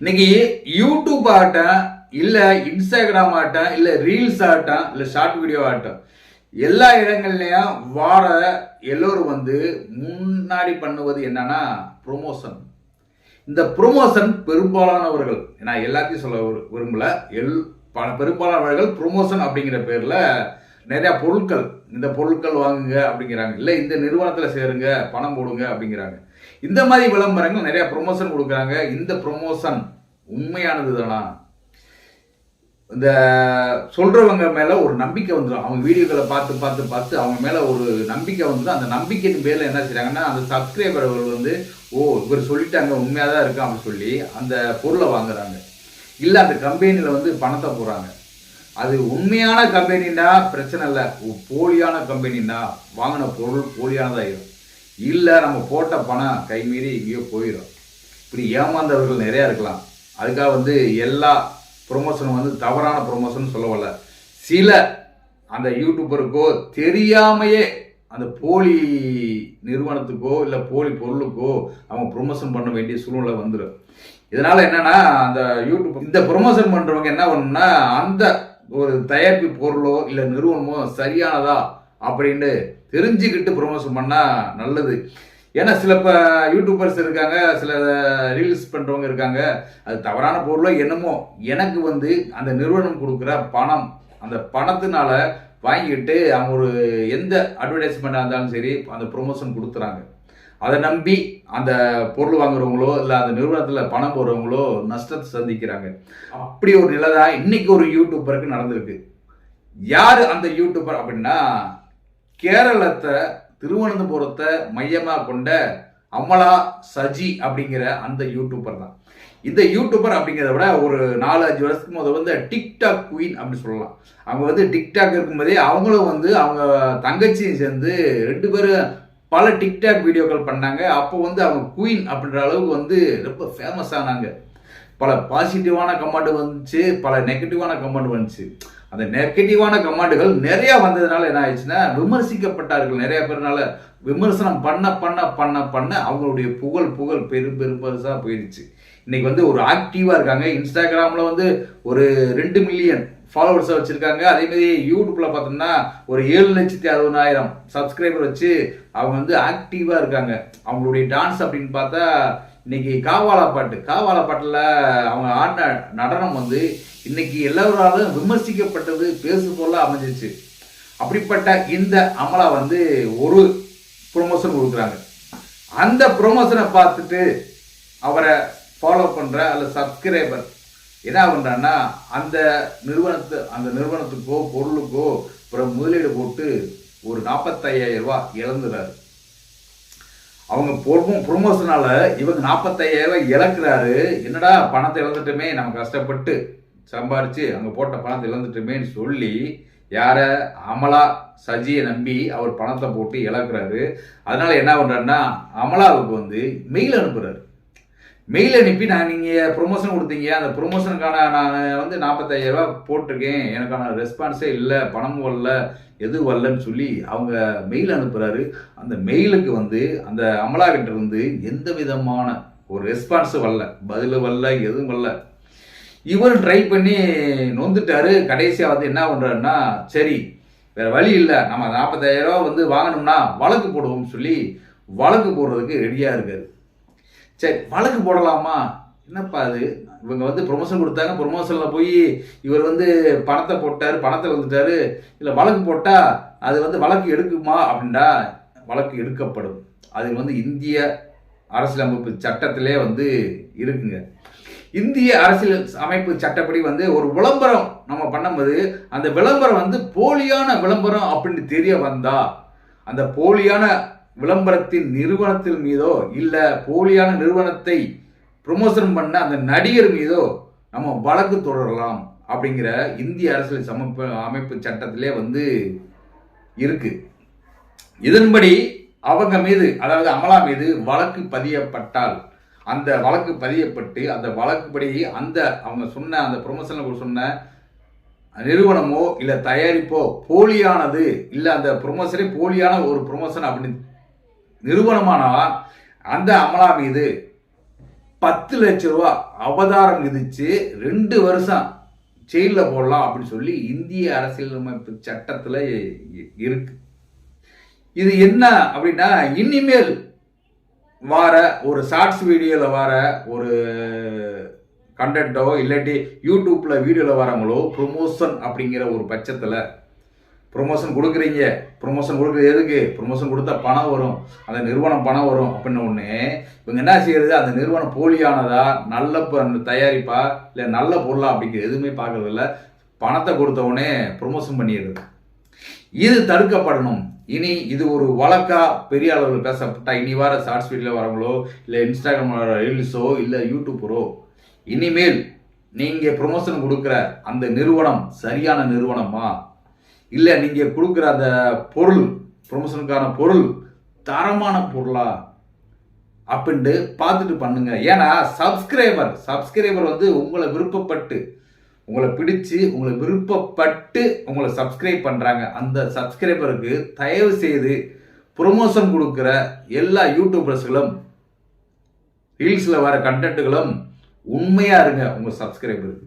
இன்னைக்கு யூடியூப் ஆட்டம் இல்ல இன்ஸ்டாகிராம் ஆட்டம் இல்ல ரீல்ஸ் ஆட்டம் இல்ல ஷார்ட் வீடியோ ஆகட்டும் எல்லா இடங்கள்லயும் வார எல்லோரும் வந்து முன்னாடி பண்ணுவது என்னன்னா ப்ரொமோஷன் இந்த ப்ரொமோஷன் பெரும்பாலானவர்கள் நான் எல்லாத்தையும் சொல்ல விரும்பல எல் பல பெரும்பாலானவர்கள் ப்ரொமோஷன் அப்படிங்கிற பேர்ல நிறைய பொருட்கள் இந்த பொருட்கள் வாங்குங்க அப்படிங்கிறாங்க இல்லை இந்த நிறுவனத்தில் சேருங்க பணம் போடுங்க அப்படிங்கிறாங்க. இந்த மாதிரி விளம்பரங்கள் நிறைய ப்ரொமோஷன் கொடுக்குறாங்க. இந்த ப்ரொமோஷன் உண்மையானது தானா இந்த சொல்றவங்க மேல ஒரு நம்பிக்கை வந்துடும் அவங்க வீடியோக்களை பார்த்து பார்த்து பார்த்து அவங்க மேல ஒரு நம்பிக்கை வந்துடும் அந்த நம்பிக்கையின் பேர்ல என்ன செய்யறாங்கன்னா அந்த சப்ஸ்கிரைபர்கள் வந்து ஓ இவர் சொல்லிட்டாங்க உண்மையாக தான் இருக்கு? அப்படின்னு சொல்லி அந்த பொருளை வாங்குறாங்க. இல்லை அந்த கம்பெனியில் வந்து பணத்தை போடுறாங்க. அது உண்மையான கம்பெனின்னா பிரச்சனை இல்லை. போலியான கம்பெனின்னா வாங்கின பொருள் போலியானதாயிரும் இல்லை நம்ம போட்ட பணம் கை மீறி எங்கேயோ போயிடும் இப்படி ஏமாந்தவர்கள் நிறையா இருக்கலாம். அதுக்காக வந்து எல்லா ப்ரொமோஷனும் வந்து தவறான ப்ரொமோஷன் சொல்ல வரல. சில அந்த யூடியூபருக்கோ தெரியாமையே அந்த போலி நிறுவனத்துக்கோ இல்லை போலி பொருளுக்கோ அவங்க ப்ரொமோஷன் பண்ண வேண்டிய சூழ்நிலை வந்துடும் இதனால் என்னென்னா அந்த யூடியூப் இந்த ப்ரொமோஷன் பண்ணுறவங்க என்ன பண்ணணும்னா அந்த ஒரு தயாரிப்பு பொருளோ இல்லை நிறுவனமோ சரியானதா அப்படின்னு தெரிஞ்சுக்கிட்டு ப்ரொமோஷன் பண்ணால் நல்லது. ஏன்னா சில இப்போ யூடியூபர்ஸ் இருக்காங்க சில ரீல்ஸ் பண்ணுறவங்க இருக்காங்க. அது தவறான பொருளோ என்னமோ எனக்கு வந்து அந்த நிறுவனம் கொடுக்குற பணம் அந்த பணத்தினால வாங்கிட்டு அவங்க ஒரு எந்த அட்வர்டைஸ்மெண்ட்டாக இருந்தாலும் சரி அந்த ப்ரொமோஷன் கொடுத்துறாங்க. அதை நம்பி அந்த பொருள் வாங்குறவங்களோ இல்லை அந்த நிறுவனத்தில் பணம் போடுறவங்களோ நஷ்டத்தை சந்திக்கிறாங்க. அப்படி ஒரு நிலை தான் இன்னைக்கு ஒரு யூடியூபருக்கு நடந்திருக்கு. யார் அந்த யூடியூபர் அப்படின்னா கேரளத்தை திருவனந்தபுரத்தை மையமாக கொண்ட அமலா சஜி அப்படிங்கிற அந்த யூடியூபர் தான். இந்த யூடியூபர் அப்படிங்கிறத விட ஒரு நாலு அஞ்சு வருஷத்துக்கு முதல் வந்து டிக்டாக் குயின் அப்படின்னு சொல்லலாம். அவங்க வந்து டிக்டாக் இருக்கும்போதே அவங்களும் வந்து அவங்க தங்கச்சியும் சேர்ந்து ரெண்டு பேரும் பல டிக்டாக் வீடியோக்கள் பண்ணாங்க. அப்போ வந்து அவங்க குயின் அப்படின்ற அளவுக்கு வந்து ரொம்ப ஃபேமஸ் ஆனாங்க. பல பாசிட்டிவான கமெண்ட் வந்துச்சு பல நெகட்டிவான கமெண்ட் வந்துச்சு. அந்த நெகட்டிவான கமெண்ட்டுகள் நிறைய வந்ததுனால என்ன ஆயிடுச்சுன்னா விமர்சிக்கப்பட்டார்கள் நிறைய பேர்னால. விமர்சனம் பண்ண பண்ண பண்ண பண்ண அவங்களுடைய புகழ் புகழ் பெரும் பெரும் பெருசாக போயிடுச்சு. இன்னைக்கு வந்து ஒரு ஆக்டிவாக இருக்காங்க. இன்ஸ்டாகிராமில் வந்து ஒரு ரெண்டு மில்லியன் ஃபாலோவர்ஸை வச்சுருக்காங்க. அதேமாதிரி யூடியூப்பில் பார்த்தோம்னா ஒரு ஏழு லட்சத்தி அறுபதாயிரம் சப்ஸ்கிரைபர் வச்சு அவங்க வந்து ஆக்டிவாக இருக்காங்க. அவங்களுடைய டான்ஸ் அப்படின்னு பார்த்தா இன்னைக்கு காவாலா பாட்டு காவாலா பாட்டில் அவங்க ஆடின நடனம் வந்து இன்னைக்கு எல்லோராலும் விமர்சிக்கப்பட்டது பேசு பொருளா அமைஞ்சிச்சு அப்படிப்பட்ட இந்த அமலா வந்து ஒரு ப்ரொமோஷன் கொடுக்குறாங்க. அந்த ப்ரொமோஷனை பார்த்துட்டு அவரை ஃபாலோ பண்ணுற அல்ல சப்ஸ்கிரைபர் என்ன பண்ணுறான்னா அந்த நிறுவனத்து அந்த நிறுவனத்துக்கோ பொருளுக்கோ அப்புறம் முதலீடு போட்டு ஒரு நாற்பத்தையாயிரம் ரூபா இழந்துறாரு. அவங்க ப்ரொமோ ப்ரொமோஷனால இவங்க நாற்பத்தையாயிரம் இழக்கிறாரு. என்னடா பணத்தை இழந்துட்டுமே நம்ம கஷ்டப்பட்டு சம்பாரிச்சு அங்கே போட்ட பணத்தை இழந்துட்டுமேன்னு சொல்லி யாரை? அமலா சஜியை நம்பி அவர் பணத்தை போட்டு இழக்கிறாரு. அதனால என்ன பண்ணுறாருன்னா அமலாவுக்கு வந்து மெயில் அனுப்புகிறாரு மெயில் அனுப்பி நான் நீங்கள் ப்ரொமோஷன் கொடுத்தீங்க. அந்த ப்ரொமோஷனுக்கான நான் வந்து நாற்பத்தாயிரரூபா போட்டிருக்கேன். எனக்கான ரெஸ்பான்ஸே இல்லை பணமும் வரல எது வரலன்னு சொல்லி அவங்க மெயில் அனுப்புகிறாரு அந்த மெயிலுக்கு வந்து அந்த அமலா கிட்ட இருந்து எந்த விதமான ஒரு ரெஸ்பான்ஸும் வரல. பதில் வரல எதுவும் வரல. இவர் ட்ரை பண்ணி நொந்துட்டாரு. கடைசியாக வந்து என்ன பண்ணுறாருன்னா சரி வேற வழி இல்லை. நம்ம நாற்பத்தாயிரம் வந்து வாங்கணும்னா வழக்கு போடுவோம்னு சொல்லி வழக்கு போடுறதுக்கு ரெடியாக இருக்காரு. சரி வழக்கு போடலாமா? என்னப்பா அது? இவங்க வந்து ப்ரொமோஷன் கொடுத்தாங்க. ப்ரொமோஷனில் போய் இவர் வந்து பணத்தை போட்டார் பணத்தை வந்துட்டார். இல்லை வழக்கு போட்டால் அது வந்து வழக்கு எடுக்குமா அப்படின்னா வழக்கு எடுக்கப்படும். அது வந்து இந்திய அரசியலமைப்பு சட்டத்திலே வந்து இருக்குங்க. இந்திய அரசியல் அமைப்பு சட்டப்படி வந்து ஒரு விளம்பரம் நம்ம பண்ணும்போது அந்த விளம்பரம் வந்து போலியான விளம்பரம் அப்படின்னு தெரிய வந்தா அந்த போலியான விளம்பரத்தின் நிறுவனத்தின் மீதோ இல்லை போலியான நிறுவனத்தை ப்ரொமோஷன் பண்ண அந்த நடிகர் மீதோ நம்ம வழக்கு தொடரலாம் அப்படிங்கிற இந்திய அரசியல் சமப்பு அமைப்பு சட்டத்திலே வந்து இருக்கு. இதன்படி அவங்க மீது அதாவது அமலா மீது வழக்கு பதியப்பட்டால் அந்த வழக்கு பதியப்பட்டு அந்த வழக்குப்படி அந்த அவங்க சொன்ன அந்த ப்ரொமோஷனில் சொன்ன நிறுவனமோ இல்லை தயாரிப்போ போலியானது இல்லை அந்த ப்ரொமோஷனே போலியான ஒரு ப்ரொமோஷன் அப்படின்னு நிறுவனமானா அந்த அமலா மீது பத்து லட்ச ரூபா அவதாரம் விதிச்சு ரெண்டு வருஷம் ஜெயிலில் போடலாம் அப்படின்னு சொல்லி இந்திய அரசியலமைப்பு சட்டத்தில் இருக்கு. இது என்ன அப்படின்னா இனிமேல் வார ஒரு ஷார்ட்ஸ் வீடியோவில் வர ஒரு கண்டென்ட்டோ இல்லாட்டி யூடியூப்பில் வீடியோவில் வரவங்களோ ப்ரொமோஷன் அப்படிங்கிற ஒரு பட்சத்தில் ப்ரொமோஷன் கொடுக்குறீங்க. ப்ரொமோஷன் கொடுக்குறது எதுக்கு? ப்ரொமோஷன் கொடுத்தா பணம் வரும். அந்த நிறுவனம் பணம் வரும் அப்படின்னு ஒன்று இவங்க என்ன செய்யறது? அந்த நிறுவனம் போலியானதா? நல்ல ப- தயாரிப்பா? இல்லை நல்ல பொருளா? அப்படிங்கிற எதுவுமே பார்க்கறதில்ல பணத்தை கொடுத்தவொடனே ப்ரொமோஷன் பண்ணிடுறது. இது தடுக்கப்படணும். இனி இது ஒரு வழக்கா பெரிய அளவில் பேசப்பட்டா இனி வர ஷார்ட்ஸ் வீடியோ வரவங்களோ இல்லை இன்ஸ்டாகிராம் ரீல்ஸோ இல்லை யூடியூப்பரோ இனிமேல் நீங்கள் ப்ரொமோஷன் கொடுக்குற அந்த நிறுவனம் சரியான நிறுவனமா? இல்லை நீங்கள் கொடுக்குற அந்த பொருள் ப்ரொமோஷனுக்கான பொருள் தரமான பொருளா? அப்படின்ட்டு பார்த்துட்டு பண்ணுங்க. ஏன்னா சப்ஸ்கிரைபர் சப்ஸ்கிரைபர் வந்து உங்களை விருப்பப்பட்டு உங்களை பிடிச்சு உங்களை விருப்பப்பட்டு உங்களை சப்ஸ்கிரைப் பண்ணுறாங்க அந்த சப்ஸ்கிரைபருக்கு தயவு செய்து ப்ரொமோஷன் கொடுக்குற எல்லா யூடியூபர்ஸ்களும் ரீல்ஸில் வர கண்டென்ட்டுகளும் உண்மையாக இருங்க உங்கள் சப்ஸ்கிரைபருக்கு